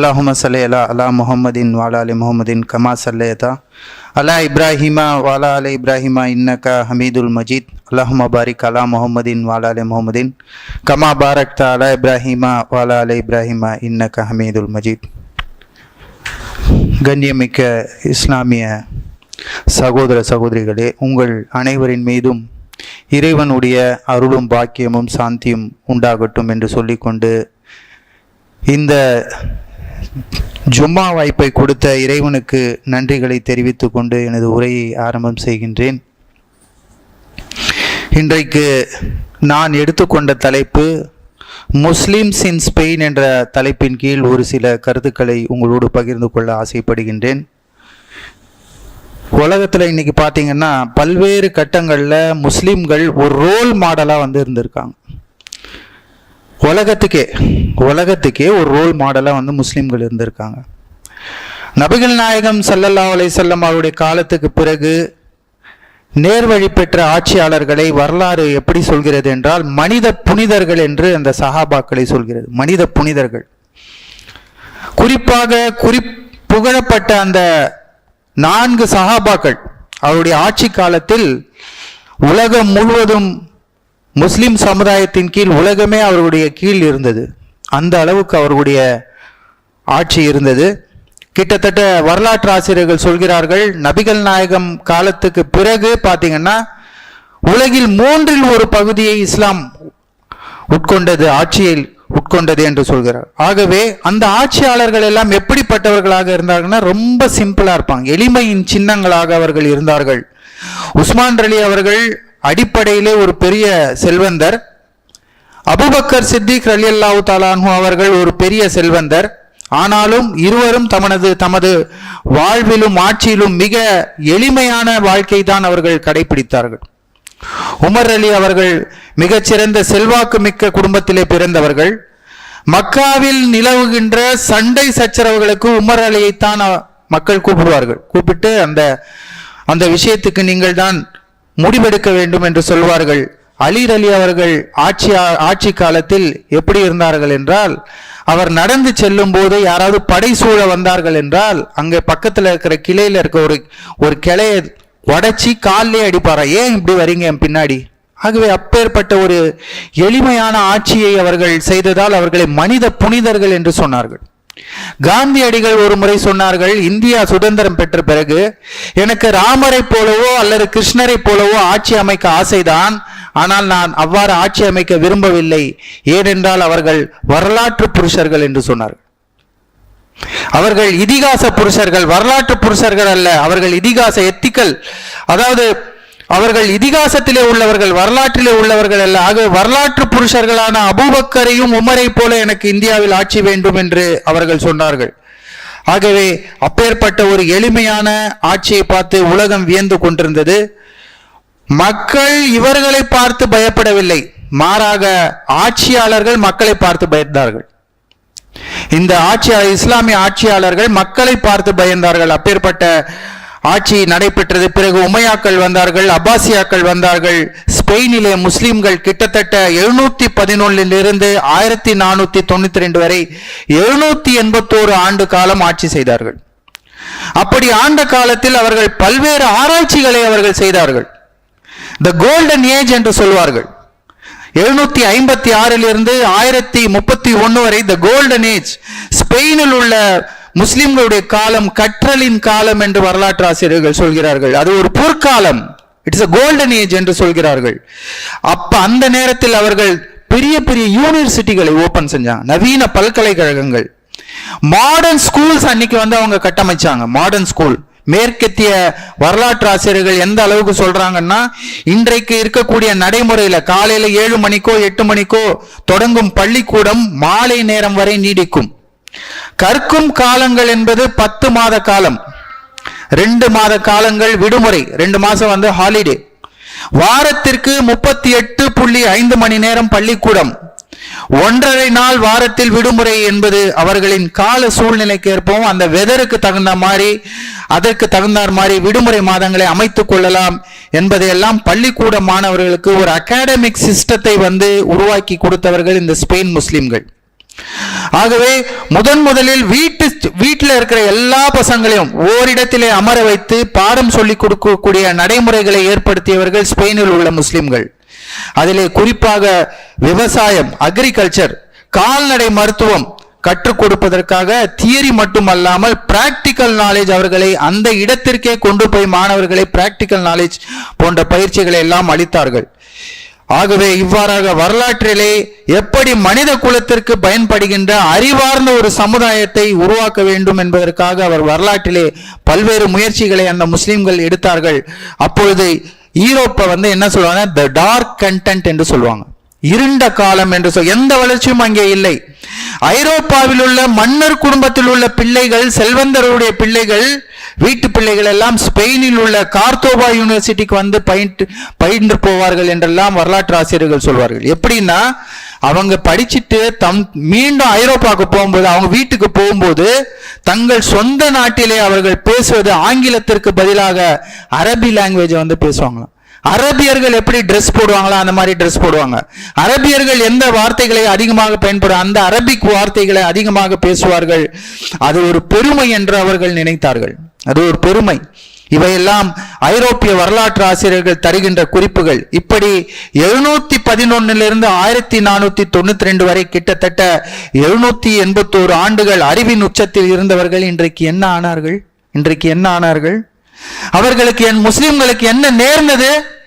அல்லாஹும சல்லேலா அலா அலா முஹம்மதின் வாலா அலி முஹம்மதின் கமா சல்லேதா அலா இப்ராஹிமா வாலா அலி இப்ராஹிமா இன்னக்கா ஹமீதுல் மஜீத். அல்லாஹும பாரிக் அலா முஹம்மதின் வாலா அலி முஹம்மதின். கமா பாரக்தா அலா இப்ராஹிமா வாலா அலி இப்ராஹிமா இன்னக்கா ஹமீதுல் மஜீத். கண்ணியமிக்க இஸ்லாமிய சகோதர சகோதரிகளே உங்கள் அனைவரின் மீதும் இறைவனுடைய அருளும் பாக்கியமும் சாந்தியும் உண்டாகட்டும் என்று சொல்லிக்கொண்டு இந்த ஜும்மா வாய்ப்பை கொடுத்த இறைவனுக்கு நன்றிகளை தெரிவித்துக் கொண்டு எனது உரையை ஆரம்பம் செய்கின்றேன். இன்றைக்கு நான் எடுத்துக்கொண்ட தலைப்பு முஸ்லிம்ஸ் இன் ஸ்பெயின் என்ற தலைப்பின் கீழ் ஒரு சில கருத்துக்களை உங்களோடு பகிர்ந்து கொள்ள ஆசைப்படுகின்றேன். உலகத்தில் இன்னைக்கு பார்த்தீங்கன்னா பல்வேறு கட்டங்களில் முஸ்லீம்கள் ஒரு ரோல் மாடலாக வந்து இருந்திருக்காங்க. உலகத்துக்கே உலகத்துக்கே ஒரு ரோல் மாடலாக வந்து முஸ்லீம்கள் இருந்திருக்காங்க. நபிகள் நாயகம் சல்லல்லா அலைஹி அவருடைய காலத்துக்கு பிறகு நேர்வழி பெற்ற ஆட்சியாளர்களை வரலாறு எப்படி சொல்கிறது என்றால் மனித புனிதர்கள் என்று அந்த சஹாபாக்களை சொல்கிறது. மனித புனிதர்கள். குறிப்பாக குறி புகழப்பட்ட அந்த நான்கு சஹாபாக்கள் அவருடைய ஆட்சி காலத்தில் உலகம் முழுவதும் முஸ்லிம் சமுதாயத்தின் கீழ் உலகமே அவர்களுடைய கீழ் இருந்தது. அந்த அளவுக்கு அவர்களுடைய ஆட்சி இருந்தது. கிட்டத்தட்ட வரலாற்று ஆசிரியர்கள் சொல்கிறார்கள் நபிகள் நாயகம் காலத்துக்கு பிறகு பார்த்தீங்கன்னா உலகில் மூன்றில் ஒரு பகுதியை இஸ்லாம் உட்கொண்டது ஆட்சியில் உட்கொண்டது என்று சொல்கிறார். ஆகவே அந்த ஆட்சியாளர்கள் எல்லாம் எப்படிப்பட்டவர்களாக இருந்தார்கள்னா ரொம்ப சிம்பிளாக இருப்பாங்க. எளிமையின் சின்னங்களாக அவர்கள் இருந்தார்கள். உஸ்மான் அலி அவர்கள் அடிப்படையிலே ஒரு பெரிய செல்வந்தர். அபுபக்கர் சித்திக் அலி அல்லாஹு தாலானு அவர்கள் ஒரு பெரிய செல்வந்தர். ஆனாலும் இருவரும் தமனது தமது வாழ்விலும் ஆட்சியிலும் மிக எளிமையான வாழ்க்கை தான் அவர்கள் கடைபிடித்தார்கள். உமர் அலி அவர்கள் மிகச்சிறந்த செல்வாக்கு மிக்க குடும்பத்திலே பிறந்தவர்கள். மக்காவில் நிலவுகின்ற சண்டை சச்சரவுகளுக்கு உமர் அலியைத்தான் மக்கள் கூப்பிடுவார்கள். கூப்பிட்டு அந்த அந்த விஷயத்துக்கு நீங்கள் தான் முடிவெடுக்க வேண்டும் என்று சொல்வார்கள் அலீர் அலி அவர்கள் ஆட்சி ஆட்சி காலத்தில் எப்படி இருந்தார்கள் என்றால் அவர் நடந்து செல்லும் போது யாராவது படை சூழ வந்தார்கள் என்றால் அங்கே பக்கத்தில் இருக்கிற கிளையில் இருக்க ஒரு ஒரு கிளையை உடைச்சி காலிலே அடிப்பாரா? ஏன் இப்படி வரீங்க என் பின்னாடி? ஆகவே அப்பேற்பட்ட ஒரு எளிமையான ஆட்சியை அவர்கள் செய்ததால் அவர்களை மனித புனிதர்கள் என்று சொன்னார்கள். காந்தியடிகள் ஒரு முறை சொன்னார்கள் இந்தியா சுதந்திரம் பெற்ற பிறகு எனக்கு ராமரை போலவோ அல்லது கிருஷ்ணரை போலவோ ஆட்சி அமைக்க ஆசைதான். ஆனால் நான் அவ்வாறு ஆட்சி அமைக்க விரும்பவில்லை. ஏனென்றால் அவர்கள் வரலாற்று புருஷர்கள் என்று சொன்னார்கள். அவர்கள் இதிகாச புருஷர்கள் வரலாற்று புருஷர்கள் அல்ல. அவர்கள் இதிகாச எத்திக்கல் அதாவது அவர்கள் இதிகாசத்திலே உள்ளவர்கள் வரலாற்றிலே உள்ளவர்கள் அல்ல. ஆக வரலாற்று புருஷர்களான அபூபக்கரையும் உமரை போல எனக்கு இந்தியாவில் ஆட்சி வேண்டும் என்று அவர்கள் சொன்னார்கள். ஆகவே அப்பேற்பட்ட ஒரு எளிமையான ஆட்சியை பார்த்து உலகம் வியந்து கொண்டிருந்தது. மக்கள் இவர்களை பார்த்து பயப்படவில்லை. மாறாக ஆட்சியாளர்கள் மக்களை பார்த்து பயந்தார்கள். இந்த ஆட்சியாளர் இஸ்லாமிய ஆட்சியாளர்கள் மக்களை பார்த்து பயந்தார்கள். அப்பேற்பட்ட ஆட்சி நடைபெற்றது. பிறகு உமையாக்கள் வந்தார்கள் அப்பாசியாக்கள் வந்தார்கள். ஸ்பெயினிலே முஸ்லிம்கள் கிட்டத்தட்ட எழுநூத்தி பதினொன்னிலிருந்து ஆயிரத்தி நானூத்தி தொண்ணூத்தி ரெண்டு வரை எழுநூத்தி எண்பத்தோரு ஆண்டு காலம் ஆட்சி செய்தார்கள். அப்படி ஆண்ட காலத்தில் அவர்கள் பல்வேறு ஆராய்ச்சிகளை அவர்கள் செய்தார்கள். த கோல்டன் ஏஜ் என்று சொல்வார்கள். எழுநூத்தி ஐம்பத்தி ஆறில் இருந்து ஆயிரத்தி முப்பத்தி ஒன்னு வரை த கோல்டன் ஏஜ் ஸ்பெயினில் உள்ள முஸ்லிம்களுடைய காலம் கற்றலின் காலம் என்று வரலாற்று ஆசிரியர்கள் சொல்கிறார்கள். அது ஒரு பொற்காலம். இட்ஸ் அ கோல்டன் ஏஜ் என்று சொல்கிறார்கள். அப்ப அந்த நேரத்தில் அவர்கள் பெரிய பெரிய யூனிவர்சிட்டிகளை ஓபன் செஞ்சாங்க நவீன பல்கலைக்கழகங்கள். மாடர்ன் ஸ்கூல்ஸ் அன்னைக்கு வந்து அவங்க கட்டமைச்சாங்க. மாடர்ன் ஸ்கூல் மேற்கத்திய வரலாற்று ஆசிரியர்கள் எந்த அளவுக்கு சொல்றாங்கன்னா இன்றைக்கு இருக்கக்கூடிய நடைமுறையில காலையில ஏழு மணிக்கோ எட்டு மணிக்கோ தொடங்கும் பள்ளிக்கூடம் மாலை நேரம் வரை நீடிக்கும். கற்கும் காலங்கள் என்பது பத்து மாத காலம். ரெண்டு மாத காலங்கள் விடுமுறை. ரெண்டு மாசம் வந்து ஹாலிடே வாரத்திற்கு முப்பத்தி எட்டு புள்ளி ஐந்து மணி நேரம் பள்ளிக்கூடம். ஒன்றரை நாள் வாரத்தில் விடுமுறை என்பது அவர்களின் கால சூழ்நிலைக்கு ஏற்பவும் அந்த வெதருக்கு தகுந்த மாதிரி அதற்கு தகுந்தார் மாதிரி விடுமுறை மாதங்களை அமைத்துக் கொள்ளலாம் என்பதையெல்லாம் பள்ளிக்கூட மாணவர்களுக்கு ஒரு அகாடமிக் சிஸ்டத்தை வந்து உருவாக்கி கொடுத்தவர்கள் இந்த ஸ்பெயின் முஸ்லிம்கள் ஆகவே முதன் முதலில் வீட்டு வீட்டில் இருக்கிற எல்லா பசங்களையும் ஓரிடத்திலே அமர வைத்து பாடம் சொல்லிக் கொடுக்கக்கூடிய நடைமுறைகளை ஏற்படுத்தியவர்கள் ஸ்பெயினில் உள்ள முஸ்லிம்கள். அதிலே குறிப்பாக விவசாயம் அக்ரிகல்ச்சர் கால்நடை மருத்துவம் கற்றுக் கொடுப்பதற்காக தியரி மட்டுமல்லாமல் பிராக்டிக்கல் நாலேஜ் அவர்களை அந்த இடத்திற்கே கொண்டு போய் மாணவர்களை பிராக்டிக்கல் நாலேஜ் போன்ற பயிற்சிகளை எல்லாம் அளித்தார்கள். ஆகவே இவ்வாறாக வரலாற்றிலே எப்படி மனித குலத்திற்கு பயன்படுகின்ற அறிவார்ந்த ஒரு சமுதாயத்தை உருவாக்க வேண்டும் என்பதற்காக அவர் வரலாற்றிலே பல்வேறு முயற்சிகளை அந்த முஸ்லிம்கள் எடுத்தார்கள். அப்பொழுது ஈரோப்பை வந்து என்ன சொல்லுவாங்க த டார்க் கண்டென்ட் என்று சொல்லுவாங்க. இருண்ட காலம் என்று சொல் எந்த வளர்ச்சியும் அங்கே இல்லை. ஐரோப்பாவில் உள்ள மன்னர் குடும்பத்தில் உள்ள பிள்ளைகள் செல்வந்தருடைய பிள்ளைகள் வீட்டு பிள்ளைகள் எல்லாம் ஸ்பெயினில் உள்ள கார்த்தோபா யூனிவர்சிட்டிக்கு வந்து பயின்று பயின்று போவார்கள் என்றெல்லாம் வரலாற்று ஆசிரியர்கள் சொல்வார்கள். எப்படின்னா அவங்க படிச்சுட்டு தம் மீண்டும் ஐரோப்பாவுக்கு போகும்போது அவங்க வீட்டுக்கு போகும்போது தங்கள் சொந்த நாட்டிலே அவர்கள் பேசுவது ஆங்கிலத்திற்கு பதிலாக அரபி லாங்குவேஜை வந்து பேசுவாங்களாம். அரபியர்கள் எப்படி ட்ரெஸ் போடுவாங்களோ அந்த மாதிரி ட்ரெஸ் போடுவாங்க. அரபியர்கள் எந்த வார்த்தைகளை அதிகமாக பயன்படும் அந்த அரபிக் வார்த்தைகளை அதிகமாக பேசுவார்கள். அது ஒரு பெருமை என்று அவர்கள் நினைத்தார்கள். அது ஒரு பெருமை. இவையெல்லாம் ஐரோப்பிய வரலாற்று ஆசிரியர்கள் தருகின்ற குறிப்புகள். இப்படி எழுநூத்தி பதினொன்னிலிருந்து ஆயிரத்தி நானூத்தி தொண்ணூத்தி ரெண்டு வரை கிட்டத்தட்ட எழுநூத்தி எண்பத்தோரு ஆண்டுகள் அறிவின் உச்சத்தில் இருந்தவர்கள் இன்றைக்கு என்ன ஆனார்கள்? இன்றைக்கு என்ன ஆனார்கள்? அவர்களுக்கு என் முஸ்லிம்களுக்கு என்ன நேர்ந்தது?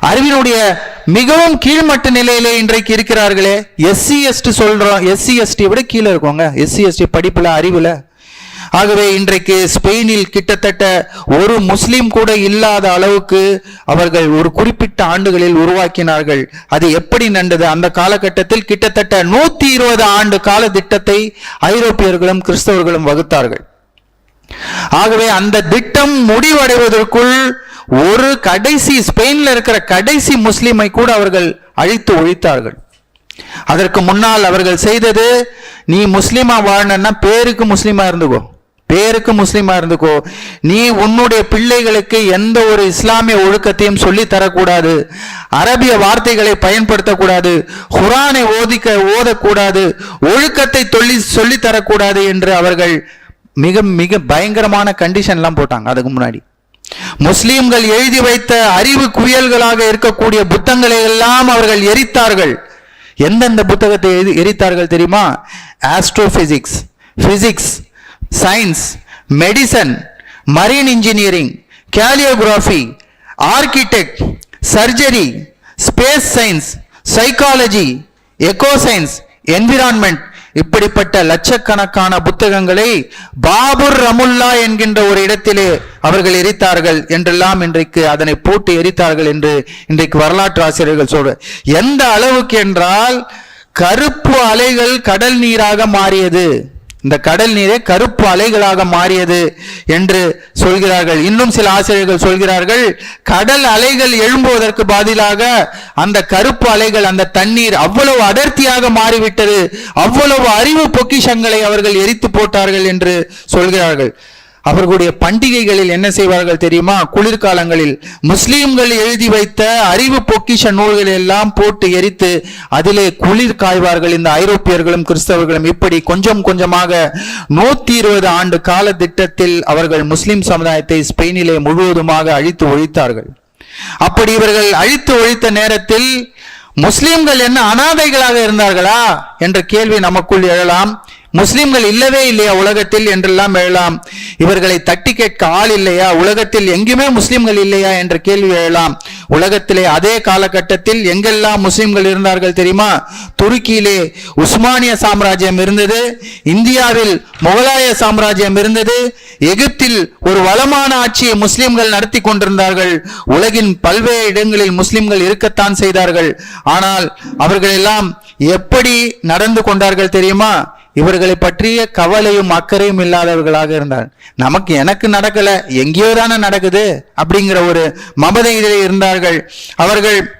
அறிவினுடைய மிகவும் கீழ்மட்ட நிலையிலே இன்றைக்கு இருக்கிறார்களே எஸ்சி எஸ்டி சொல்றோம் எஸ்சி எஸ்டி விட கீழே இருக்கோங்க. எஸ்சி எஸ்டி படிப்புல அறிவுல. ஆகவே இன்றைக்கு ஸ்பெயினில் கிட்டத்தட்ட ஒரு முஸ்லீம் கூட இல்லாத அளவுக்கு அவர்கள் ஒரு குறிப்பிட்ட ஆண்டுகளில் உருவாக்கினார்கள். அது எப்படி நண்டது அந்த காலகட்டத்தில் கிட்டத்தட்ட நூத்தி இருபது ஆண்டு கால திட்டத்தை ஐரோப்பியர்களும் கிறிஸ்தவர்களும் வகுத்தார்கள். ஆகவே அந்த திட்டம் முடிவடைவதற்குள் ஒரு கடைசி ஸ்பெயின்ல இருக்கிற கடைசி முஸ்லிமை கூட அவர்கள் அழித்து ஒழித்தார்கள். அதற்கு முன்னால் அவர்கள் செய்தது நீ முஸ்லிமா வாழணும்னா பேருக்கு முஸ்லிமா இருந்துக்கோ. பேருக்கு முஸ்லீமா இருந்துக்கோ. நீ உன்னுடைய பிள்ளைகளுக்கு எந்த ஒரு இஸ்லாமிய ஒழுக்கத்தையும் சொல்லி தரக்கூடாது. அரபிய வார்த்தைகளை பயன்படுத்தக்கூடாது. குரானை ஓதிக்க ஓதக்கூடாது. ஒழுக்கத்தை சொல்லி சொல்லி தரக்கூடாது என்று அவர்கள் மிக மிக பயங்கரமான கண்டிஷன்லாம் போட்டாங்க அதுக்கு முன்னாடி. முஸ்லீம்கள் எழுதி வைத்த அறிவு குயல்களாக இருக்கக்கூடிய புத்தகங்களை எல்லாம் அவர்கள் எரித்தார்கள். எந்தெந்த புத்தகத்தை எரி எரித்தார்கள் தெரியுமா? Astrophysics physics science medicine marine engineering calligraphy architect surgery space science psychology eco science environment இப்படிப்பட்ட லட்சக்கணக்கான புத்தகங்களை பாபுர் ரமுல்லா என்கின்ற ஒரு இடத்திலே அவர்கள் எரித்தார்கள் என்றெல்லாம் இன்றைக்கு அதனை போட்டு எரித்தார்கள் என்று இன்றைக்கு வரலாற்று ஆசிரியர்கள் சொல்ற எந்த அளவுக்கு என்றால் கருப்பு அலைகள் கடல் நீராக மாறியது. இந்த கடல் நீரே கருப்பு அலைகளாக மாறியது என்று சொல்கிறார்கள். இன்னும் சில ஆசிரியர்கள் சொல்கிறார்கள் கடல் அலைகள் எழும்புவதற்கு பதிலாக அந்த கருப்பு அலைகள் அந்த தண்ணீர் அவ்வளவு அடர்த்தியாக மாறிவிட்டது. அவ்வளவு அறிவு பொக்கிஷங்களை அவர்கள் எரித்து போட்டார்கள் என்று சொல்கிறார்கள். அவர்களுடைய பண்டிகைகளில் என்ன செய்வார்கள் தெரியுமா? குளிர்காலங்களில் முஸ்லீம்கள் எழுதி வைத்த அறிவு பொக்கிஷ நூல்கள் எல்லாம் போட்டு எரித்து அதிலே குளிர் காய்வார்கள் இந்த ஐரோப்பியர்களும் கிறிஸ்தவர்களும் இப்படி கொஞ்சம் கொஞ்சமாக நூத்தி இருபது ஆண்டு கால திட்டத்தில் அவர்கள் முஸ்லிம் சமுதாயத்தை ஸ்பெயினிலே முழுவதுமாக அழித்து ஒழித்தார்கள். அப்படி இவர்கள் அழித்து ஒழித்த நேரத்தில் முஸ்லிம்கள் என்ன அனாதைகளாக இருந்தார்களா? என்ற கேள்வி நமக்குள் எழலாம். முஸ்லிம்கள் இல்லவே இல்லையா உலகத்தில் என்றெல்லாம் எழலாம். இவர்களை தட்டி கேட்க ஆள் இல்லையா? உலகத்தில் எங்குமே முஸ்லிம்கள் இல்லையா என்ற கேள்வி எழலாம். உலகத்திலே அதே காலகட்டத்தில் எங்கெல்லாம் முஸ்லிம்கள் இருந்தார்கள் தெரியுமா? துருக்கியிலே உஸ்மானிய சாம்ராஜ்யம் இருந்தது. இந்தியாவில் முகலாய சாம்ராஜ்யம் இருந்தது. எகிப்தில் ஒரு வளமான ஆட்சியை முஸ்லிம்கள் நடத்தி கொண்டிருந்தார்கள். உலகின் பல்வேறு இடங்களில் முஸ்லிம்கள் இருக்கத்தான் செய்தார்கள். ஆனால் அவர்களெல்லாம் எப்படி நடந்து கொண்டார்கள் தெரியுமா? இவர்களை பற்றிய கவலையும் அக்கறையும் இல்லாதவர்களாக இருந்தார். நமக்கு எனக்கு நடக்கல எங்கேயோ தானே நடக்குது அப்படிங்கிற ஒரு மமதையிலே இருந்தார்கள். அவர்கள்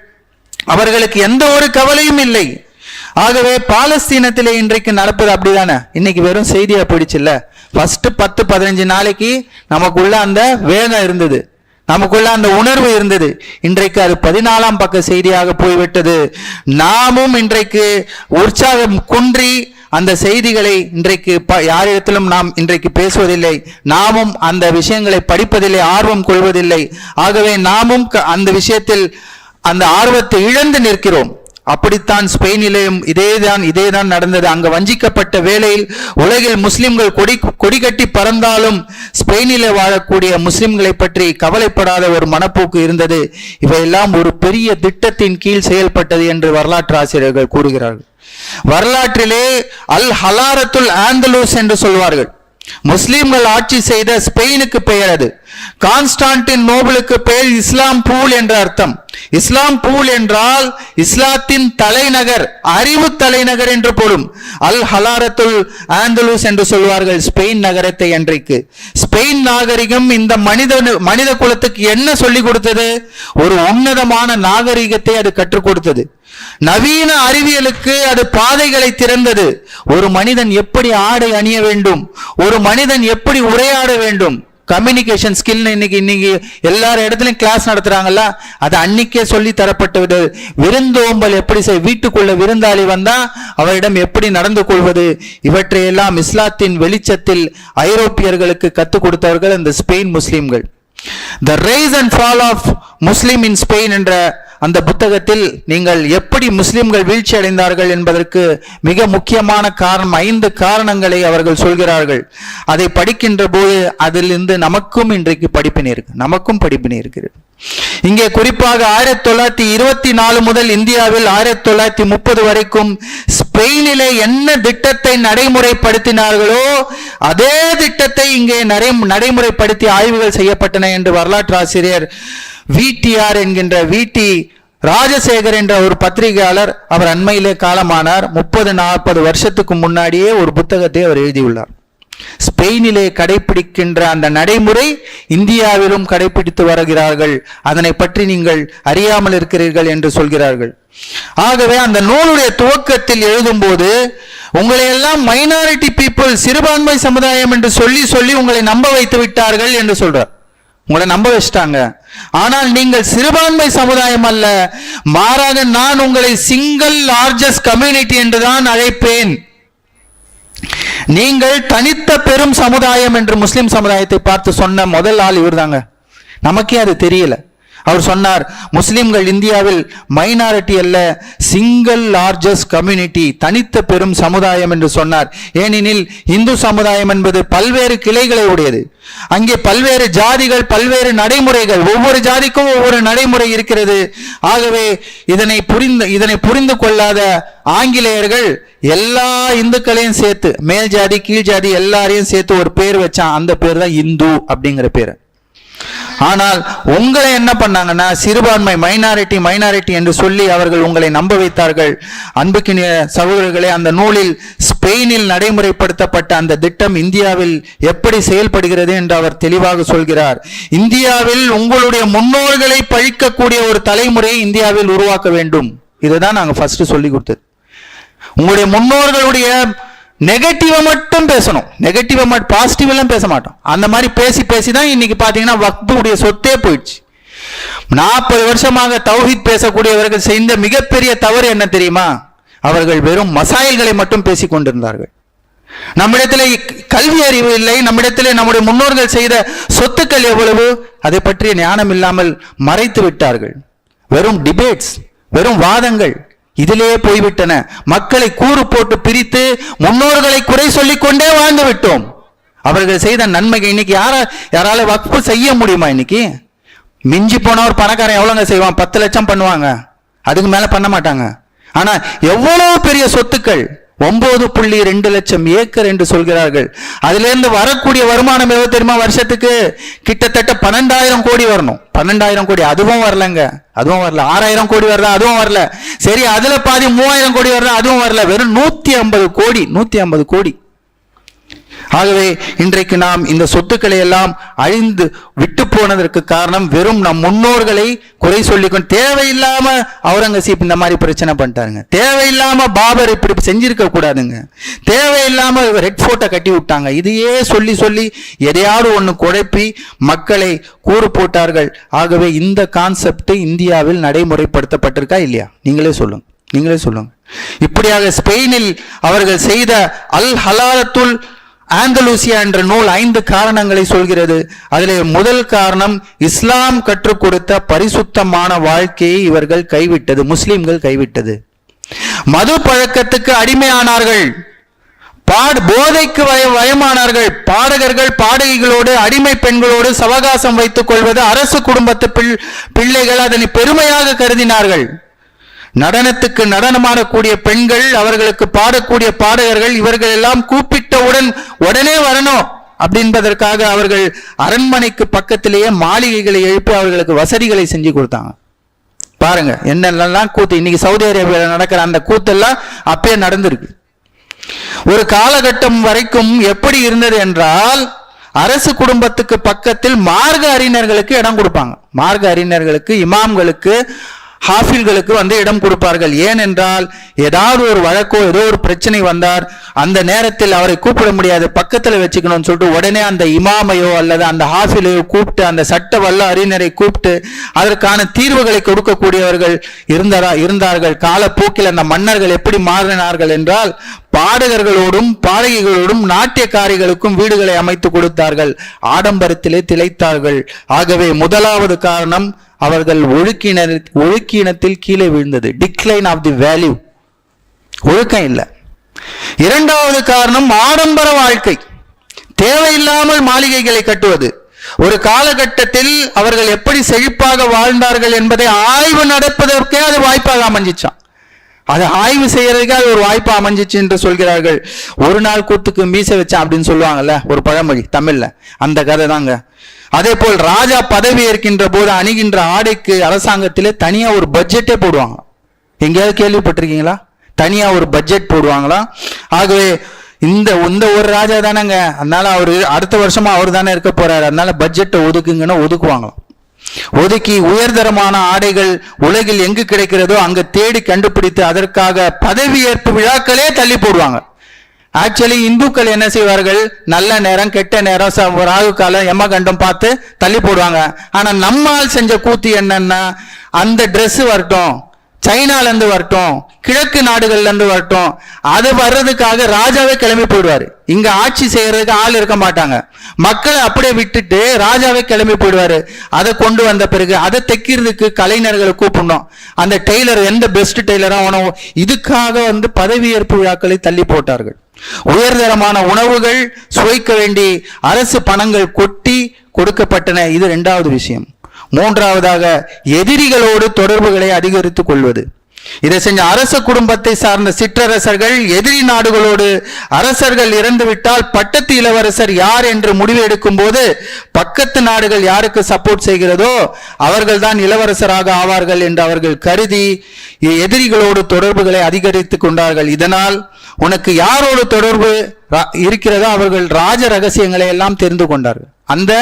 அவர்களுக்கு எந்த ஒரு கவலையும் இல்லை. ஆகவே பாலஸ்தீனத்தில் இன்றைக்கு நடப்பது அப்படிதானே? இன்னைக்கு வெறும் செய்தியா போயிடுச்சுல்ல? ஃபர்ஸ்ட் பத்து பதினஞ்சு நாளைக்கு நமக்குள்ள அந்த வேகம் இருந்தது. நமக்குள்ள அந்த உணர்வு இருந்தது. இன்றைக்கு அது பதினாலாம் பக்க செய்தியாக போய்விட்டது. நாமும் இன்றைக்கு உற்சாகம் குன்றி அந்த செய்திகளை இன்றைக்கு ப யாரிடத்திலும் நாம் இன்றைக்கு பேசுவதில்லை. நாமும் அந்த விஷயங்களை படிப்பதில்லை ஆர்வம் கொள்வதில்லை. ஆகவே நாமும் க- அந்த விஷயத்தில் அந்த ஆர்வத்தை இழந்து நிற்கிறோம். அப்படித்தான் ஸ்பெயினிலேயும் இதேதான் இதேதான் நடந்தது. அங்கு வஞ்சிக்கப்பட்ட வேளையில் உலகில் முஸ்லிம்கள் கொடி கொடி கட்டி பறந்தாலும் ஸ்பெயினிலே வாழக்கூடிய முஸ்லிம்களை பற்றி கவலைப்படாத ஒரு மனப்போக்கு இருந்தது. இவையெல்லாம் ஒரு பெரிய திட்டத்தின் கீழ் செயல்பட்டது என்று வரலாற்று ஆசிரியர்கள் கூறுகிறார்கள். வரலாற்றிலே அல் ஹலாரத்துல் ஆந்தலூஸ் என்று சொல்வார்கள். முஸ்லிம்கள் ஆட்சி செய்த ஸ்பெயினுக்கு பெயர் அது. கான்ஸ்டான்டின் நோபலுக்கு பெயர் இஸ்லாம் பூல் என்ற அர்த்தம். இஸ்லாம் பூல் என்றால் இஸ்லாத்தின் தலைநகர் அறிவு தலைநகர் என்று பொருள். அல் ஹலாரத்துல் ஆந்தலூஸ் என்று சொல்வார்கள் ஸ்பெயின் நகரத்தை அன்றைக்கு. ஸ்பெயின் நாகரிகம் இந்த மனித மனித குலத்துக்கு என்ன சொல்லிக் கொடுத்தது? ஒரு உன்னதமான நாகரிகத்தை அது கற்றுக் கொடுத்தது. நவீன அறிவியலுக்கு அது பாதைகளை திறந்தது. ஒரு மனிதன் எப்படி ஆடை அணிய வேண்டும்? ஒரு மனிதன் எப்படி உரையாட வேண்டும்? கம்யூனிகேஷன் ஸ்கில் இன்னைக்கு இன்னைக்கு எல்லார் இடத்துலையும் கிளாஸ் நடத்துறாங்கல்ல அது அன்னைக்கே சொல்லி தரப்பட்டது விருந்தோம்பல் எப்படி செய் வீட்டுக்குள்ள விருந்தாளி வந்தா அவரிடம் எப்படி நடந்து கொள்வது? இவற்றையெல்லாம் இஸ்லாத்தின் வெளிச்சத்தில் ஐரோப்பியர்களுக்கு கற்றுக் கொடுத்தவர்கள் அந்த ஸ்பெயின் முஸ்லீம்கள். The rise and fall of Muslim in Spain என்ற அந்த புத்தகத்தில் நீங்கள் எப்படி முஸ்லிம்கள் வீழ்ச்சி அடைந்தார்கள் என்பதற்கு மிக முக்கியமான காரணம் ஐந்து காரணங்களை அவர்கள் சொல்கிறார்கள். அதை படிக்கின்ற போது அதிலிருந்து நமக்கும் இன்றைக்கு படிப்பினை இருக்கு நமக்கும் படிப்பினை இருக்கிறது இங்கே குறிப்பாக ஆயிரத்தி தொள்ளாயிரத்தி இருபத்தி நாலு முதல் இந்தியாவில் ஆயிரத்தி தொள்ளாயிரத்தி முப்பது வரைக்கும் ஸ்பெயினிலே என்ன திட்டத்தை நடைமுறைப்படுத்தினார்களோ அதே திட்டத்தை இங்கே நடை நடைமுறைப்படுத்தி ஆய்வுகள் செய்யப்பட்டன என்று வரலாற்று ஆசிரியர் விடிஆர் என்கின்ற விடி ராஜசேகர் என்ற ஒரு பத்திரிகையாளர் அவர் அண்மையிலே காலமானார். முப்பது நாற்பது வருஷத்துக்கு முன்னாடியே ஒரு புத்தகத்தை அவர் எழுதியுள்ளார். ஸ்பெயினிலே கடைபிடிக்கின்ற அந்த நடைமுறை இந்தியாவிலும் கடைபிடித்து வருகிறார்கள். அதனை பற்றி நீங்கள் அறியாமல் இருக்கிறீர்கள் என்று சொல்கிறார்கள். ஆகவே அந்த நூலுடைய துவக்கத்தில் எழுதும்போது உங்களை எல்லாம் மைனாரிட்டி பீப்புள் சிறுபான்மை சமுதாயம் என்று சொல்லி சொல்லி உங்களை நம்ப வைத்து விட்டார்கள் என்று சொல்றார். உங்களை நம்ப வச்சிட்டாங்க. ஆனால் நீங்கள் சிறுபான்மை சமுதாயம் அல்ல. மாறாக நான் உங்களை சிங்கிள் லார்ஜஸ்ட் கம்யூனிட்டி என்றுதான் அழைப்பேன். நீங்கள் தனித்த பெரும் சமுதாயம் என்று முஸ்லிம் சமுதாயத்தை பார்த்து சொன்ன முதல் ஆள் இவர்தாங்க. நமக்கே அது தெரியல. அவர் சொன்னார் முஸ்லிம்கள் இந்தியாவில் மைனாரிட்டி அல்ல சிங்கிள் லார்ஜஸ்ட் கம்யூனிட்டி தனித்த பெரும் சமுதாயம் என்று சொன்னார். ஏனெனில் இந்து சமுதாயம் என்பது பல்வேறு கிளைகளை உடையது. அங்கே பல்வேறு ஜாதிகள் பல்வேறு நடைமுறைகள் ஒவ்வொரு ஜாதிக்கும் ஒவ்வொரு நடைமுறை இருக்கிறது. ஆகவே இதனை புரிந்து இதனை புரிந்து கொள்ளாத ஆங்கிலேயர்கள் எல்லா இந்துக்களையும் சேர்த்து மேல் ஜாதி கீழ் ஜாதி எல்லாரையும் சேர்த்து ஒரு பேர் வச்சான். அந்த பேர் தான் இந்து அப்படிங்கிற பேர். ஆனால் உங்களை என்ன பண்ணாங்கன்னா சிறுபான்மை மைனாரிட்டி மைனாரிட்டி என்று சொல்லி அவர்கள் உங்களை நம்ப வைத்தார்கள். அன்புக்கினிய சகோதரர்களே அந்த நூலில் ஸ்பெயினில் நடைமுறைப்படுத்தப்பட்ட அந்த திட்டம் இந்தியாவில் எப்படி செயல்படுகிறது என்று அவர் தெளிவாக சொல்கிறார். இந்தியாவில் உங்களுடைய முன்னோர்களை பழிக்கக்கூடிய ஒரு தலைமுறையை இந்தியாவில் உருவாக்க வேண்டும். இதுதான் நாங்கள் ஃபர்ஸ்ட் சொல்லி கொடுத்தது. உங்களுடைய முன்னோர்களுடைய நெகட்டிவை மட்டும் பேசணும். நெகட்டிவை மட்டும் பாசிட்டிவ் எல்லாம் பேச மாட்டோம். அந்த மாதிரி பேசி பேசி தான் இன்னைக்கு பார்த்தீங்கன்னா வக்புடைய சொத்தே போயிடுச்சு. நாற்பது வருஷமாக தௌஹித் பேசக்கூடியவர்கள் செய்த மிகப்பெரிய தவறு என்ன தெரியுமா? அவர்கள் வெறும் மசாயல்களை மட்டும் பேசிக் கொண்டிருந்தார்கள். நம்மிடத்திலே கல்வி அறிவு இல்லை. நம்மிடத்திலே நம்முடைய முன்னோர்கள் செய்த சொத்துக்கள் எவ்வளவு? அதை பற்றிய ஞானம் இல்லாமல் மறைத்து விட்டார்கள். வெறும் டிபேட்ஸ் வெறும் வாதங்கள் இதிலேயே போய்விட்டன. மக்களை கூறு போட்டு பிரித்து முன்னோர்களை குறை சொல்லிக்கொண்டே வாழ்ந்து விட்டோம். அவர்கள் செய்த நன்மைகள் இன்னைக்கு யாரா யாரால வக்ஃபு செய்ய முடியுமா இன்னைக்கு? மிஞ்சி போன ஒரு பணக்காரன் எவ்வளோங்க செய்வான்? பத்து லட்சம் பண்ணுவாங்க. அதுக்கு மேலே பண்ண மாட்டாங்க. ஆனால் எவ்வளோ பெரிய சொத்துக்கள் ஒன்பது புள்ளி ரெண்டு லட்சம் ஏக்கர் என்று சொல்கிறார்கள். அதிலிருந்து வரக்கூடிய வருமானம் எவ்வளவு தெரியுமா வருஷத்துக்கு? கிட்டத்தட்ட பன்னெண்டாயிரம் கோடி வரணும். பன்னெண்டாயிரம் கோடி. அதுவும் வரலங்க. அதுவும் வரல. ஆறாயிரம் கோடி வரல அதுவும் வரல. சரி அதுல பாதி மூவாயிரம் கோடி வரல அதுவும் வரல. வெறும் நூத்தி ஐம்பது கோடி. நூத்தி ஐம்பது கோடி. ஆகவே இன்றைக்கு நாம் இந்த சொத்துக்களை எல்லாம் அழிந்து விட்டு போனதற்கு காரணம் வெறும் நம் முன்னோர்களை குறை சொல்லிக்கொண்டு தேவையில்லாம அவுரங்கசீப் இந்த மாதிரி பிரச்சனை பண்ணிட்டாருங்க. தேவையில்லாம பாபர் இப்படி செஞ்சிருக்க கூடாதுங்க. தேவையில்லாம ரெட் போட்டோ கட்டி விட்டாங்க. இதையே சொல்லி சொல்லி எதையாவது ஒன்று குழப்பி மக்களை கூறு போட்டார்கள். ஆகவே இந்த கான்செப்ட் இந்தியாவில் நடைமுறைப்படுத்தப்பட்டிருக்கா இல்லையா? நீங்களே சொல்லுங்க. நீங்களே சொல்லுங்க. இப்படியாக ஸ்பெயினில் அவர்கள் செய்த அல் ஹலாலத்துல் ஆந்தலூசியா என்ற நூல் ஐந்து காரணங்களை சொல்கிறது. அதிலே முதல் காரணம் இஸ்லாம் கற்றுக் கொடுத்த பரிசுத்தமான வாழ்க்கையை இவர்கள் கைவிட்டது முஸ்லிம்கள் கைவிட்டது. மது பழக்கத்துக்கு அடிமையானார்கள். பாடு போதைக்கு வய வயமானார்கள். பாடகர்கள் பாடகிகளோடு அடிமை பெண்களோடு சவகாசம் வைத்துக் கொள்வது அரசு குடும்பத்து பிள்ளைகள் அதனை பெருமையாக கருதினார்கள். நடனத்துக்கு நடனமாடக்கூடிய பெண்கள் அவர்களுக்கு பாடக்கூடிய பாடகர்கள் இவர்கள் எல்லாம் கூப்பிட்டவுடன் உடனே வரணும் அப்படின்பதற்காக அவர்கள் அரண்மனைக்கு பக்கத்திலேயே மாளிகைகளை எழுப்பி அவர்களுக்கு வசதிகளை செஞ்சு கொடுத்தாங்க. பாருங்க என்னென்னலாம் கூத்து. இன்னைக்கு சவுதி அரேபியாவில் நடக்கிற அந்த கூத்தெல்லாம் அப்பயே நடந்திருக்கு. ஒரு காலகட்டம் வரைக்கும் எப்படி இருந்தது என்றால் அரசு குடும்பத்துக்கு பக்கத்தில் மார்க்க அறிஞர்களுக்கு இடம் கொடுப்பாங்க. மார்க்க அறிஞர்களுக்கு இமாம்களுக்கு ஹாஃபில்களுக்கு வந்து இடம் கொடுப்பார்கள். ஏனென்றால் ஏதாவது ஒரு வழக்கோ ஏதோ ஒரு பிரச்சனை வந்தார் அந்த நேரத்தில் அவரை கூப்பிட முடியாது. பக்கத்தில் வச்சுக்கணும்னு சொல்லிட்டு உடனே அந்த இமாமையோ அல்லது அந்த ஹாஃபிலையோ கூப்பிட்டு அந்த சட்ட வல்ல அறிஞரை கூப்பிட்டு அதற்கான தீர்வுகளை கொடுக்கக்கூடியவர்கள் இருந்தாரா இருந்தார்கள். காலப்போக்கில் அந்த மன்னர்கள் எப்படி மாறினார்கள் என்றால் பாடகர்களோடும் பாடகிகளோடும் நாட்டியக்காரிகளுக்கும் வீடுகளை அமைத்து கொடுத்தார்கள். ஆடம்பரத்திலே திளைத்தார்கள். ஆகவே முதலாவது காரணம் அவர்கள் ஒழுக்கின ஒழுக்கினத்தில் கீழே விழுந்தது. டிக்ளைன் ஆஃப் தி வேல்யூ ஒழுக்கம் இல்லை. இரண்டாவது காரணம் ஆடம்பர வாழ்க்கை. தேவையில்லாமல் மாளிகைகளை கட்டுவது. ஒரு காலகட்டத்தில் அவர்கள் எப்படி செழிப்பாக வாழ்ந்தார்கள் என்பதை ஆய்வு நடப்பதற்கே அது வாய்ப்பாக அமைஞ்சிச்சான் அதை ஆய்வு செய்யறதுக்கு அது ஒரு வாய்ப்பு அமைஞ்சிச்சு என்று சொல்கிறார்கள். ஒரு நாள் கூத்துக்கு மீசை வச்சான் அப்படின்னு சொல்லுவாங்கல்ல ஒரு பழமொழி தமிழ்ல. அந்த கதை தாங்க. அதே போல் ராஜா பதவி ஏற்கின்ற போது அணிகின்ற ஆடைக்கு அரசாங்கத்திலே தனியா ஒரு பட்ஜெட்டே போடுவாங்க. எங்கேயாவது கேள்விப்பட்டிருக்கீங்களா? தனியா ஒரு பட்ஜெட் போடுவாங்களா? ஆகவே இந்த இந்த ஒரு ராஜா தானேங்க. அதனால அவரு அடுத்த வருஷமா அவர் தானே இருக்க போறாரு. அதனால பட்ஜெட்டை ஒதுக்குங்கன்னு ஒதுக்குவாங்களாம். ஒதுக்கி உயர்தரமான ஆடைகள் உலகில் எங்கு கிடைக்கிறதோ அங்கு தேடி கண்டுபிடித்து அதற்காக பதவியேற்பு விழாக்களே தள்ளி போடுவாங்க. ஆக்சுவலி இந்துக்கள் என்ன செய்வார்கள்? நல்ல நேரம் கெட்ட நேரம் ச- ராகு காலம் எமகண்டம் பார்த்து தள்ளி போடுவாங்க. ஆனால் நம்மால் செஞ்ச கூத்து என்னன்னா அந்த ட்ரெஸ்ஸு வரட்டும் சைனாலேருந்து வரட்டும் கிழக்கு நாடுகள்ல இருந்து வரட்டும் அது வர்றதுக்காக ராஜாவே கிளம்பி போயிடுவாரு. இங்க ஆட்சி செய்யறதுக்கு ஆள் இருக்க மாட்டாங்க. மக்களை அப்படியே விட்டுட்டு ராஜாவே கிளம்பி போயிடுவாரு. அதை கொண்டு வந்த பிறகு அதை தைக்கிறதுக்கு கலைஞர்களை கூப்பிடணும். அந்த டெய்லர் எந்த பெஸ்ட் டெய்லரா உணவு இதுக்காக வந்து பதவியேற்பு விழாக்களை தள்ளி போட்டார்கள். உயர்தரமான உணவுகள் சுவைக்க வேண்டி அரசு பணங்கள் கொட்டி கொடுக்கப்பட்டன. இது ரெண்டாவது விஷயம். மூன்றாவதாக எதிரிகளோடு தொடர்புகளை அதிகரித்துக் கொள்வது. இதை செஞ்ச அரச குடும்பத்தை சார்ந்த சிற்றரசர்கள் எதிரி நாடுகளோடு அரசர்கள் இறந்துவிட்டால் பட்டத்து இளவரசர் யார் என்று முடிவு எடுக்கும் போது பக்கத்து நாடுகள் யாருக்கு சப்போர்ட் செய்கிறதோ அவர்கள் தான் இளவரசராக ஆவார்கள் என்று அவர்கள் கருதி எதிரிகளோடு தொடர்புகளை அதிகரித்துக் கொண்டார்கள். இதனால் உனக்கு யாரோடு தொடர்பு இருக்கிறதோ அவர்கள் ராஜ ரகசியங்களை எல்லாம் தெரிந்து கொண்டார்கள். அந்த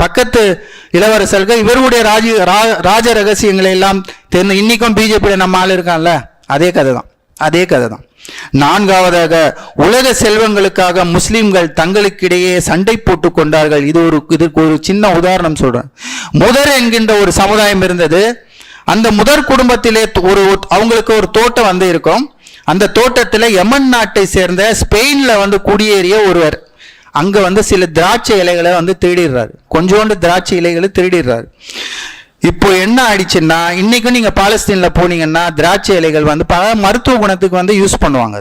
பக்கத்து இளவரசர்கள் இவருடைய ராஜ ரா- ராஜ ரகசியங்களை எல்லாம் தெரிந்து இன்னைக்கும் பிஜேபியில் நம்ம ஆள் இருக்கான்ல? அதே கதை தான் அதே கதை தான் நான்காவதாக உலக செல்வங்களுக்காக முஸ்லிம்கள் தங்களுக்கிடையே சண்டை போட்டு கொண்டார்கள். இது ஒரு இதற்கு ஒரு சின்ன உதாரணம் சொல்றேன். முதர் என்கின்ற ஒரு சமுதாயம் இருந்தது. அந்த முதற் குடும்பத்திலே ஒரு அவங்களுக்கு ஒரு தோட்டம் வந்து இருக்கும். அந்த தோட்டத்தில் யமன் நாட்டை சேர்ந்த ஸ்பெயினில் வந்து குடியேறிய ஒருவர். அங்கே வந்து சில திராட்சை இலைகளை வந்து திருடிடுறாரு. கொஞ்சோண்டு திராட்சை இலைகளை திருடிடுறாரு. இப்போ என்ன ஆயிடுச்சுன்னா இன்னைக்கும் நீங்கள் பாலஸ்தீனில் போனீங்கன்னா திராட்சை இலைகள் வந்து பல மருத்துவ குணத்துக்கு வந்து யூஸ் பண்ணுவாங்க.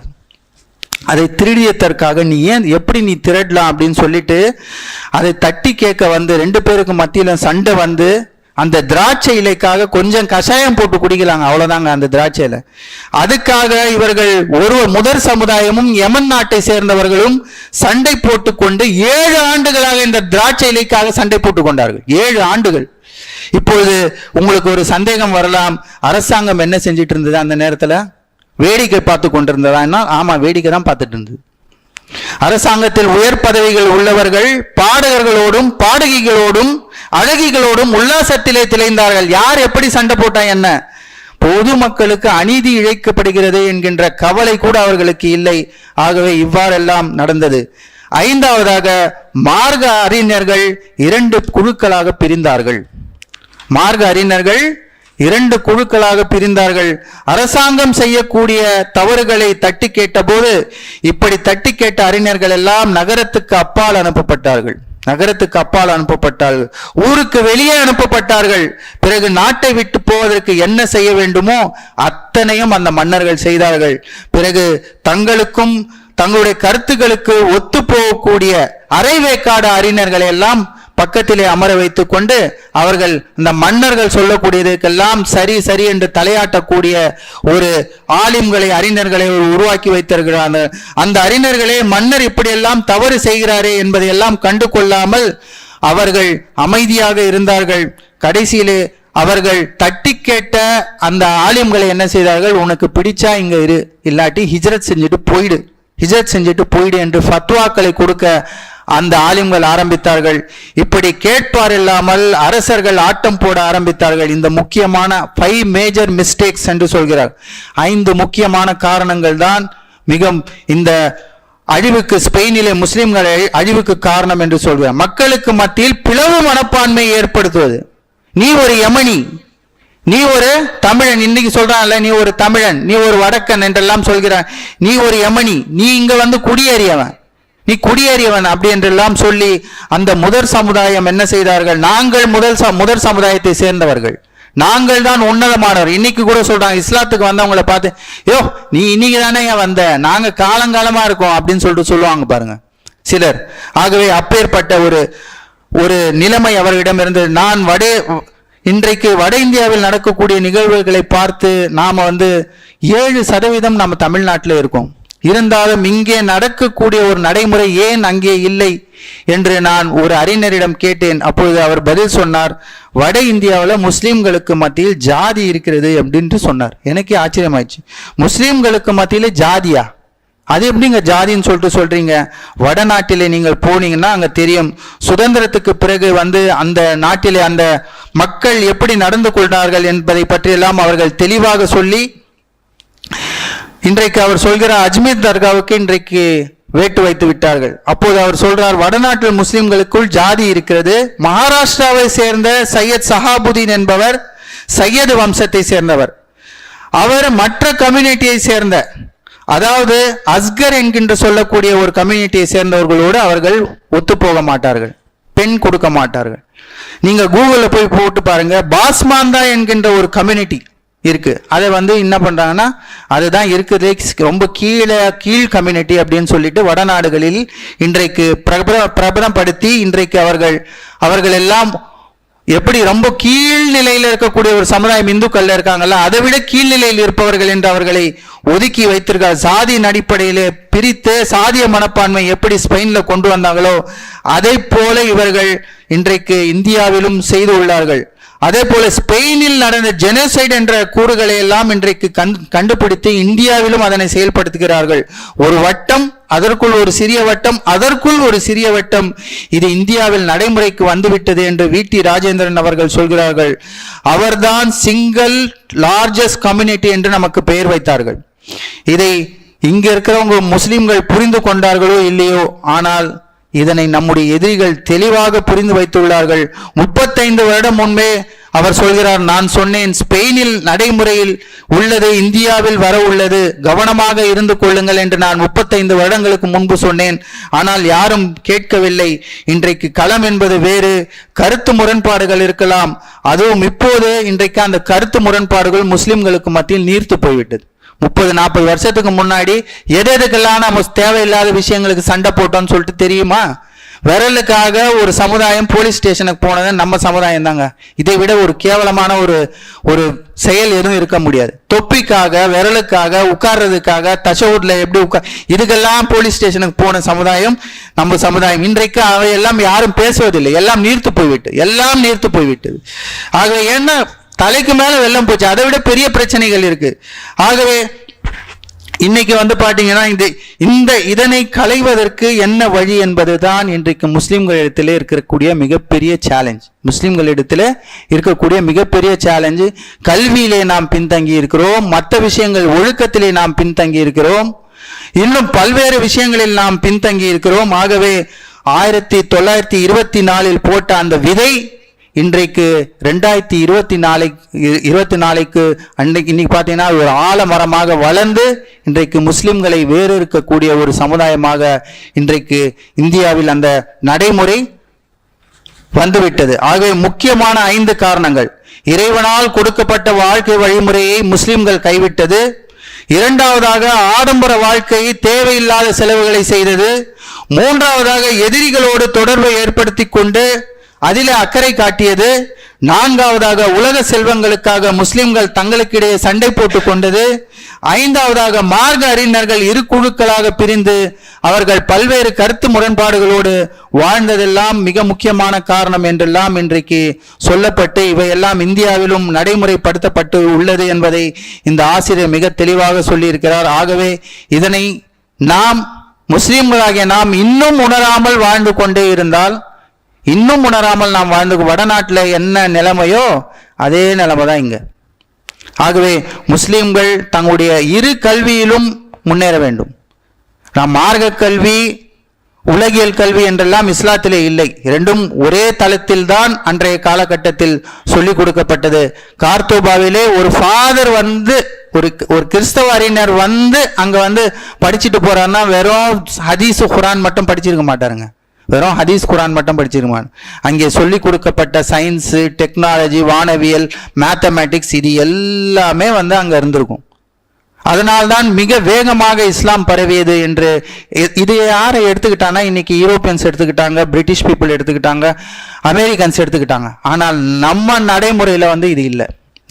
அதை திருடியதற்காக நீ ஏன் எப்படி நீ திருடலாம் அப்படின்னு சொல்லிட்டு அதை தட்டி கேட்க வந்து ரெண்டு பேருக்கு மத்தியில் சண்டை வந்து அந்த திராட்சை இலைக்காக கொஞ்சம் கஷாயம் போட்டு குடிக்கலாங்க. அவ்வளோதாங்க அந்த திராட்சை இலை. அதுக்காக இவர்கள் ஒரு முதற் சமுதாயமும் யமன் நாட்டை சேர்ந்தவர்களும் சண்டை போட்டுக்கொண்டு ஏழு ஆண்டுகளாக இந்த திராட்சை இலைக்காக சண்டை போட்டு கொண்டார்கள் ஏழு ஆண்டுகள். இப்பொழுது உங்களுக்கு ஒரு சந்தேகம் வரலாம். அரசாங்கம் என்ன செஞ்சிட்டு இருந்தது அந்த நேரத்தில்? வேடிக்கை பார்த்து கொண்டிருந்ததா? ஆமாம் வேடிக்கை தான் பார்த்துட்டு இருந்தது. அரசாங்கத்தில் உயர் பதவிகள் உள்ளவர்கள் பாடகர்களோடும் பாடகிகளோடும் அழகிகளோடும் உல்லாசத்திலே திளைந்தார்கள். யார் எப்படி சண்டை போட்டா என்ன? பொதுமக்களுக்கு அநீதி இழைக்கப்படுகிறது என்கின்ற கவலை கூட அவர்களுக்கு இல்லை. ஆகவே இவ்வாறெல்லாம் நடந்தது. ஐந்தாவதாக மார்க்க அறிஞர்கள் இரண்டு குழுக்களாக பிரிந்தார்கள். மார்க்க அறிஞர்கள் இரண்டு குழுக்களாக பிரிந்தார்கள். அரசாங்கம் செய்யக்கூடிய தவறுகளை தட்டி கேட்டபோது இப்படி தட்டி கேட்ட அறிஞர்கள் எல்லாம் நகரத்துக்கு அப்பால் அனுப்பப்பட்டார்கள். நகரத்துக்கு அப்பால் அனுப்பப்பட்டார்கள். ஊருக்கு வெளியே அனுப்பப்பட்டார்கள். பிறகு நாட்டை விட்டு போவதற்கு என்ன செய்ய வேண்டுமோ அத்தனையும் அந்த மன்னர்கள் செய்தார்கள். பிறகு தங்களுக்கும் தங்களுடைய கருத்துக்களுக்கு ஒத்து போகக்கூடிய அரைவேக்காடு அறிஞர்களை எல்லாம் பக்கத்திலே அமர வைத்து கொண்டு அவர்கள் இந்த மன்னர்கள் சொல்லக்கூடியதுக்கெல்லாம் சரி சரி என்று தலையாட்டக்கூடிய ஒரு ஆலிம்களை அறிஞர்களை உருவாக்கி வைத்திருக்கிறார்கள் அந்த அறிஞர்களே மன்னர் இப்படியெல்லாம் தவறு செய்கிறாரே என்பதையெல்லாம் கண்டு கொள்ளாமல் அவர்கள் அமைதியாக இருந்தார்கள். கடைசியிலே அவர்கள் தட்டி கேட்ட அந்த ஆலிம்களை என்ன செய்தார்கள்? உனக்கு பிடிச்சா இங்க இரு இல்லாட்டி ஹிஜ்ரத் செஞ்சுட்டு போயிடு. ஹிஜ்ரத் செஞ்சுட்டு போயிடு என்று ஃபத்வாக்களை கொடுக்க அந்த ஆலிம்கள் ஆரம்பித்தார்கள். இப்படி கேட்பார் இல்லாமல் அரசர்கள் ஆட்டம் போட ஆரம்பித்தார்கள். இந்த முக்கியமான ஃபைவ் மேஜர் மிஸ்டேக்ஸ் என்று சொல்கிறார். ஐந்து முக்கியமான காரணங்கள் தான் மிக இந்த அழிவுக்கு ஸ்பெயினிலே முஸ்லிம்கள் அழிவுக்கு காரணம் என்று சொல்கிறார். மக்களுக்கு மத்தியில் பிளவு மனப்பான்மை ஏற்படுத்துவது. நீ ஒரு யமனி நீ ஒரு தமிழன். இன்னைக்கு சொல்றான்ல நீ ஒரு தமிழன் நீ ஒரு வடக்கன் என்றெல்லாம் சொல்கிறான். நீ ஒரு யமனி நீ இங்க வந்து குடியேறியவன். நீ குடியேறியவன் அப்படி என்றெல்லாம் சொல்லி அந்த முதற் சமுதாயம் என்ன செய்தார்கள்? நாங்கள் முதல் ச- முதற் சமுதாயத்தை சேர்ந்தவர்கள். நாங்கள் தான் உன்னதமானவர். இன்னைக்கு கூட சொல்றாங்க இஸ்லாத்துக்கு வந்தவங்களை பார்த்து யோ நீ இன்னைக்கு தானே வந்த? நாங்க காலங்காலமா இருக்கோம் அப்படின்னு சொல்லிட்டு சொல்லுவாங்க பாருங்க. சிலர். ஆகவே அப்பேற்பட்ட ஒரு ஒரு நிலைமை அவர்களிடம் இருந்தது நான் வடே இன்றைக்கு வட இந்தியாவில் நடக்கக்கூடிய நிகழ்வுகளை பார்த்து நாம வந்து ஏழு சதவீதம் நம்ம தமிழ்நாட்டில் இருக்கோம். இருந்தாலும் இங்கே நடக்கக்கூடிய ஒரு நடைமுறை ஏன் அங்கே இல்லை என்று நான் ஒரு அறிஞரிடம் கேட்டேன். அப்பொழுது அவர் பதில் சொன்னார் வட இந்தியாவில் முஸ்லீம்களுக்கு மத்தியில் ஜாதி இருக்கிறது அப்படின்ட்டு சொன்னார். எனக்கே ஆச்சரியமாயிடுச்சு. முஸ்லீம்களுக்கு மத்தியில் ஜாதியா? அது எப்படிங்க ஜாதின்னு சொல்லிட்டு சொல்றீங்க? வடநாட்டிலே நீங்கள் போனீங்கன்னா அங்கே தெரியும். சுதந்திரத்துக்கு பிறகு வந்து அந்த நாட்டிலே அந்த மக்கள் எப்படி நடந்து கொண்டார்கள் என்பதை பற்றியெல்லாம் அவர்கள் தெளிவாக சொல்லி இன்றைக்கு அவர் சொல்கிறார் அஜ்மீர் தர்காவுக்கு இன்றைக்கு வேட்டு வைத்து விட்டார்கள். அப்போது அவர் சொல்றார் வடநாட்டில் முஸ்லிம்களுக்குள் ஜாதி இருக்கிறது. மகாராஷ்டிராவை சேர்ந்த சையத் சஹாபுதீன் என்பவர் சையது வம்சத்தை சேர்ந்தவர். அவர் மற்ற கம்யூனிட்டியை சேர்ந்த அதாவது அஸ்கர் என்கின்ற சொல்லக்கூடிய ஒரு கம்யூனிட்டியை சேர்ந்தவர்களோடு அவர்கள் ஒத்துப்போக மாட்டார்கள். பெண் கொடுக்க மாட்டார்கள். நீங்க கூகுளில் போய் போட்டு பாருங்க பாஸ்மாந்தா என்கின்ற ஒரு கம்யூனிட்டி இருக்குது அதை வந்து என்ன பண்ணுறாங்கன்னா அதுதான் இருக்குது ரொம்ப கீழே கீழ் கம்யூனிட்டி அப்படின்னு சொல்லிட்டு வடநாடுகளில் இன்றைக்கு பிரபல பிரபலப்படுத்தி இன்றைக்கு அவர்கள் அவர்கள் எல்லாம் எப்படி ரொம்ப கீழ்நிலையில் இருக்கக்கூடிய ஒரு சமுதாயம் இந்துக்கள்ல இருக்காங்கல்ல அதை விட கீழ்நிலையில் இருப்பவர்கள் என்று அவர்களை ஒதுக்கி வைத்திருக்கார் சாதியின் அடிப்படையிலே பிரித்து சாதிய மனப்பான்மை எப்படி ஸ்பெயின்ல கொண்டு வந்தாங்களோ அதை போல இவர்கள் இன்றைக்கு இந்தியாவிலும் செய்து உள்ளார்கள். அதே போல ஸ்பெயினில் நடந்த ஜெனோசைட் என்ற கூறுகளை எல்லாம் இன்றைக்கு கண் கண்டுபிடித்து இந்தியாவிலும் அதனை செயல்படுத்துகிறார்கள். ஒரு வட்டம் அதற்குள் ஒரு சிறிய வட்டம் அதற்குள் ஒரு சிறிய வட்டம். இது இந்தியாவில் நடைமுறைக்கு வந்துவிட்டது என்று விடி ராஜேந்திரன் அவர்கள் சொல்கிறார்கள். அவர்தான் சிங்கிள் லார்ஜஸ்ட் கம்யூனிட்டி என்று நமக்கு பெயர் வைத்தார்கள். இதை இங்க இருக்கிறவங்க முஸ்லிம்கள் புரிந்து கொண்டார்களோ இல்லையோ? ஆனால் இதனை நம்முடைய எதிரிகள் தெளிவாக புரிந்து வைத்துள்ளார்கள். முப்பத்தைந்து வருடம் முன்பே அவர் சொல்கிறார் நான் சொன்னேன் ஸ்பெயினில் நடைமுறையில் உள்ளது இந்தியாவில் வர உள்ளது கவனமாக இருந்து கொள்ளுங்கள் என்று நான் முப்பத்தைந்து வருடங்களுக்கு முன்பு சொன்னேன். ஆனால் யாரும் கேட்கவில்லை. இன்றைக்கு களம் என்பது வேறு கருத்து முரண்பாடுகள் இருக்கலாம். அதுவும் இப்போது இன்றைக்கு அந்த கருத்து முரண்பாடுகள் முஸ்லிம்களுக்கு மத்தியில் நீர்த்து போய்விட்டது. முப்பது நாற்பது வருஷத்துக்கு முன்னாடி எது எதுக்கெல்லாம் நம்ம தேவையில்லாத விஷயங்களுக்கு சண்டை போட்டோம்னு சொல்லிட்டு தெரியுமா? விரலுக்காக ஒரு சமுதாயம் போலீஸ் ஸ்டேஷனுக்கு போனது நம்ம சமுதாயம் தாங்க. இதை விட ஒரு கேவலமான ஒரு ஒரு செயல் எதுவும் இருக்க முடியாது. தொப்பிக்காக விரலுக்காக உட்கார்றதுக்காக தசவுட்ல எப்படி உட்கார் இதுக்கெல்லாம் போலீஸ் ஸ்டேஷனுக்கு போன சமுதாயம் நம்ம சமுதாயம். இன்றைக்கு அவையெல்லாம் யாரும் பேசுவதில்லை. எல்லாம் நீர்த்து போய்விட்டு எல்லாம் நீர்த்து போய்விட்டது. ஆகவே என்ன தலைக்கு மேலே வெள்ளம் போச்சு. அதை விட பெரிய பிரச்சனைகள் இருக்கு. ஆகவே இன்னைக்கு வந்து பாத்தீங்கன்னா இந்த இந்த இதனை களைவதற்கு என்ன வழி என்பது தான் இன்றைக்கு முஸ்லிம்களிடத்திலே இருக்கக்கூடிய மிகப்பெரிய சேலஞ்ச் முஸ்லிம்களிடத்திலே இருக்கக்கூடிய மிகப்பெரிய சேலஞ்சு கல்வியிலே நாம் பின்தங்கி இருக்கிறோம். மற்ற விஷயங்கள் ஒழுக்கத்திலே நாம் பின்தங்கி இருக்கிறோம். இன்னும் பல்வேறு விஷயங்களில் நாம் பின்தங்கி இருக்கிறோம். ஆகவே ஆயிரத்தி தொள்ளாயிரத்தி இருபத்தி நாலில் போட்ட அந்த விதை இன்றைக்கு ரெண்டாயிரத்தி இருபத்தி நாலு இருபத்தி நாளைக்கு அன்னைக்கு இன்னைக்கு பார்த்தீங்கன்னா ஒரு ஆலமரமாக வளர்ந்து இன்றைக்கு முஸ்லிம்களை வேறு இருக்கக்கூடிய ஒரு சமுதாயமாக இன்றைக்கு இந்தியாவில் அந்த நடைமுறை வந்துவிட்டது. ஆகவே முக்கியமான ஐந்து காரணங்கள். இறைவனால் கொடுக்கப்பட்ட வாழ்க்கை வழிமுறையை முஸ்லிம்கள் கைவிட்டது. இரண்டாவதாக ஆடம்பர வாழ்க்கையை தேவையில்லாத செலவுகளை செய்தது. மூன்றாவதாக எதிரிகளோடு தொடர்பை ஏற்படுத்தி கொண்டு அதிலே அக்கறை காட்டியது நான்காவதாக உலக செல்வங்களுக்காக முஸ்லிம்கள் தங்களுக்கிடையே சண்டை போட்டுக் கொண்டது. ஐந்தாவதாக மார்க்க அறிஞர்கள் இரு குழுக்களாக பிரிந்து அவர்கள் பல்வேறு கருத்து முரண்பாடுகளோடு வாழ்ந்ததெல்லாம் மிக முக்கியமான காரணம் என்றெல்லாம் இன்றைக்கு சொல்லப்பட்டு இவையெல்லாம் இந்தியாவிலும் நடைமுறைப்படுத்தப்பட்டு உள்ளது என்பதை இந்த ஆசிரியர் மிக தெளிவாக சொல்லியிருக்கிறார். ஆகவே இதனை நாம் முஸ்லிம்களாகிய நாம் இன்னும் உணராமல் வாழ்ந்து கொண்டே இருந்தால் இன்னும் உணராமல் நாம் வாழ்ந்து வடநாட்டில் என்ன நிலைமையோ அதே நிலைமை தான் இங்கே. ஆகவே முஸ்லீம்கள் தங்களுடைய இரு கல்வியிலும் முன்னேற வேண்டும். நாம் மார்க்க கல்வி உலகியல் கல்வி என்றெல்லாம் இஸ்லாத்திலே இல்லை. இரண்டும் ஒரே தளத்தில் தான் அன்றைய காலகட்டத்தில் சொல்லிக் கொடுக்கப்பட்டது. கார்த்தோபாவிலே ஒரு ஃபாதர் வந்து ஒரு ஒரு கிறிஸ்தவ அறிஞர் வந்து அங்கே வந்து படிச்சுட்டு போறாருன்னா வெறும் ஹதீஸ் குரான் மட்டும் படிச்சிருக்க மாட்டாருங்க. வெறும் ஹதீஸ் குரான் மட்டும் படிச்சிருவான் அங்கே சொல்லி கொடுக்கப்பட்ட சயின்ஸு டெக்னாலஜி வானவியல் மேத்தமேட்டிக்ஸ் இது எல்லாமே வந்து அங்கே இருந்திருக்கும். அதனால்தான் மிக வேகமாக இஸ்லாம் பரவியது என்று இது யாரை எடுத்துக்கிட்டாங்கன்னா இன்னைக்கு யூரோப்பியன்ஸ் எடுத்துக்கிட்டாங்க பிரிட்டிஷ் பீப்புள் எடுத்துக்கிட்டாங்க அமெரிக்கன்ஸ் எடுத்துக்கிட்டாங்க. ஆனால் நம்ம நடைமுறையில் வந்து இது இல்லை.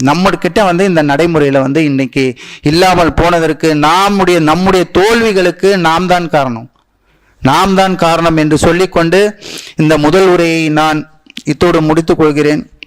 நம்ம வந்து இந்த நடைமுறையில் வந்து இன்னைக்கு இல்லாமல் போனதற்கு நம்முடைய நம்முடைய தோல்விகளுக்கு நாம் தான் காரணம். நாம் தான் காரணம் என்று சொல்லிக்கொண்டு இந்த முதல் உரையை நான் இத்தோடு முடித்துக் கொள்கிறேன்.